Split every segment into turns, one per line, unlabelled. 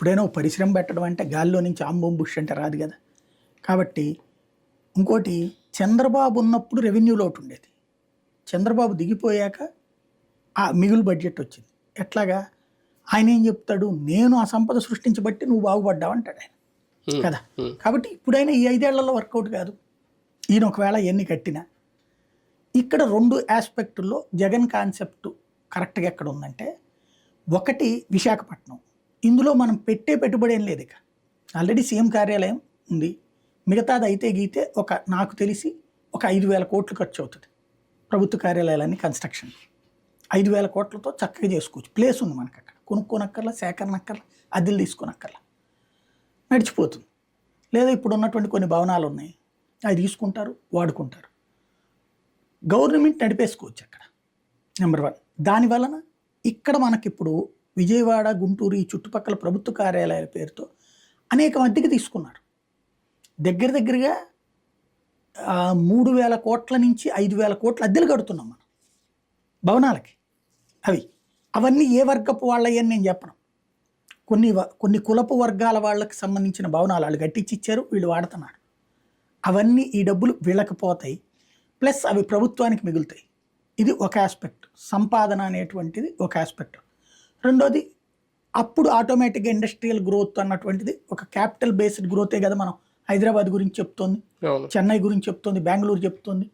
ఇప్పుడైనా ఒక పరిశ్రమ పెట్టడం అంటే గాలిలో నుంచి ఆంబోం బుష్ అంటే రాదు కదా. కాబట్టి ఇంకోటి చంద్రబాబు ఉన్నప్పుడు రెవెన్యూ లోటు ఉండేది. చంద్రబాబు దిగిపోయాక ఆ మిగులు బడ్జెట్ వచ్చింది. ఎట్లాగా? ఆయన ఏం చెప్తాడు? నేను ఆ సంపద సృష్టించబట్టి నువ్వు బాగుపడ్డావు అంటాడు ఆయన. కదా? కాబట్టి ఇప్పుడైనా ఈ ఐదేళ్ళలో వర్కౌట్ కాదు. ఈయన ఒకవేళ ఎన్ని కట్టినా. ఇక్కడ రెండు ఆస్పెక్టుల్లో జగన్ కాన్సెప్ట్ కరెక్ట్గా ఎక్కడ ఉందంటే ఒకటి విశాఖపట్నం. ఇందులో మనం పెట్టే పెట్టుబడి ఏం లేదు ఇక. ఆల్రెడీ సీఎం కార్యాలయం ఉంది. మిగతాది అయితే గీతే ఒక నాకు తెలిసి ఒక ఐదు వేల కోట్లు ఖర్చు అవుతుంది. ప్రభుత్వ కార్యాలయాలన్నీ కన్స్ట్రక్షన్ ఐదు వేల కోట్లతో చక్కగా చేసుకోవచ్చు. ప్లేస్ ఉంది మనకు అక్కడ. కొనుక్కోనక్కర్లా సేకరణక్కర్లా అద్దెలు తీసుకోనక్కర్లా. నడిచిపోతుంది. లేదా ఇప్పుడు ఉన్నటువంటి కొన్ని భవనాలు ఉన్నాయి. అవి తీసుకుంటారు వాడుకుంటారు. గవర్నమెంట్ నడిపేసుకోవచ్చు అక్కడ. నెంబర్ వన్ దాని వలన ఇక్కడ మనకిప్పుడు విజయవాడ గుంటూరు ఈ చుట్టుపక్కల ప్రభుత్వ కార్యాలయాల పేరుతో అనేక అద్దెకి తీసుకున్నారు. దగ్గర దగ్గరగా మూడు వేల కోట్ల నుంచి ఐదు వేల కోట్ల అద్దెలు కడుతున్నాం మనం. భవనాలకి. అవి. అవన్నీ ఏ వర్గపు వాళ్ళయ్యని నేను చెప్పను. కొన్ని వ- కొన్ని కులపు వర్గాల వాళ్ళకి సంబంధించిన భవనాలు వాళ్ళు కట్టించి ఇచ్చారు వీళ్ళు వాడుతున్నారు. అవన్నీ ఈ డబ్బులు వీళ్ళకి పోతాయి. ప్లస్ అవి ప్రభుత్వానికి మిగులుతాయి. ఇది ఒక ఆస్పెక్ట్. సంపాదన అనేటువంటిది ఒక ఆస్పెక్ట్. రెండోది అప్పుడు ఆటోమేటిక్గా ఇండస్ట్రియల్ గ్రోత్ అన్నటువంటిది ఒక క్యాపిటల్ బేస్డ్ గ్రోతే కదా మనం హైదరాబాద్ గురించి చెప్తోంది చెన్నై గురించి చెప్తోంది బెంగళూరు చెప్తోంది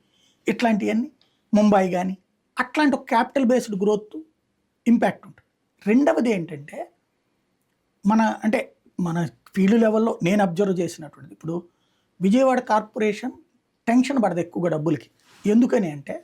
ఇట్లాంటివన్నీ ముంబై కానీ అట్లాంటి ఒక క్యాపిటల్ బేస్డ్ గ్రోత్ ఇంపాక్ట్ ఉంటుంది. రెండవది ఏంటంటే మన అంటే మన ఫీల్డ్ లెవెల్లో నేను అబ్జర్వ్ చేసినటువంటిది ఇప్పుడు విజయవాడ కార్పొరేషన్ టెన్షన్ పడదు ఎక్కువగా డబ్బులకి. ఎందుకని అంటే